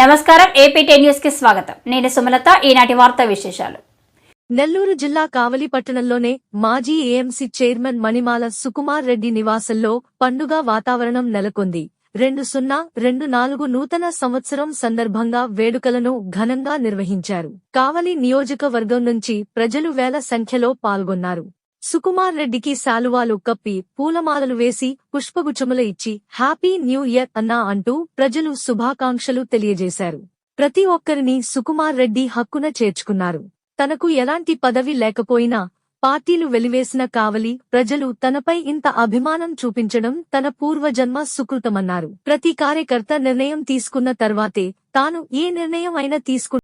నమస్కారం ఏపీటీ న్యూస్కి స్వాగతం. నేను సుమలత ఈనాటి వార్తా విశేషాలు. నెల్లూరు జిల్లా కావలి పట్టణంలోనే మాజీ ఏఎంసీ చైర్మన్ మణిమాల సుకుమార్ రెడ్డి నివాసంలో పండుగ వాతావరణం నెలకొంది. రెండు సున్నా రెండు నాలుగు నూతన సంవత్సరం సందర్భంగా వేడుకలను ఘనంగా నిర్వహించారు. కావలి నియోజకవర్గం నుంచి ప్రజలు వేల సంఖ్యలో పాల్గొన్నారు. సుకుమార్ రెడ్డికి శాలువాలు కప్పి పూలమాలలు వేసి పుష్పగుచ్చములు ఇచ్చి హ్యాపీ న్యూ ఇయర్ అన్నా అంటూ ప్రజలు శుభాకాంక్షలు తెలియజేశారు. ప్రతి ఒక్కరిని సుకుమార్ రెడ్డి హక్కున చేర్చుకున్నారు. తనకు ఎలాంటి పదవి లేకపోయినా పార్టీలు వెలివేసిన కావలి ప్రజలు తనపై ఇంత అభిమానం చూపించడం తన పూర్వజన్మ సుకృతమన్నారు. ప్రతి కార్యకర్త నిర్ణయం తీసుకున్న తర్వాతే తాను ఏ నిర్ణయం అయినా తీసుకు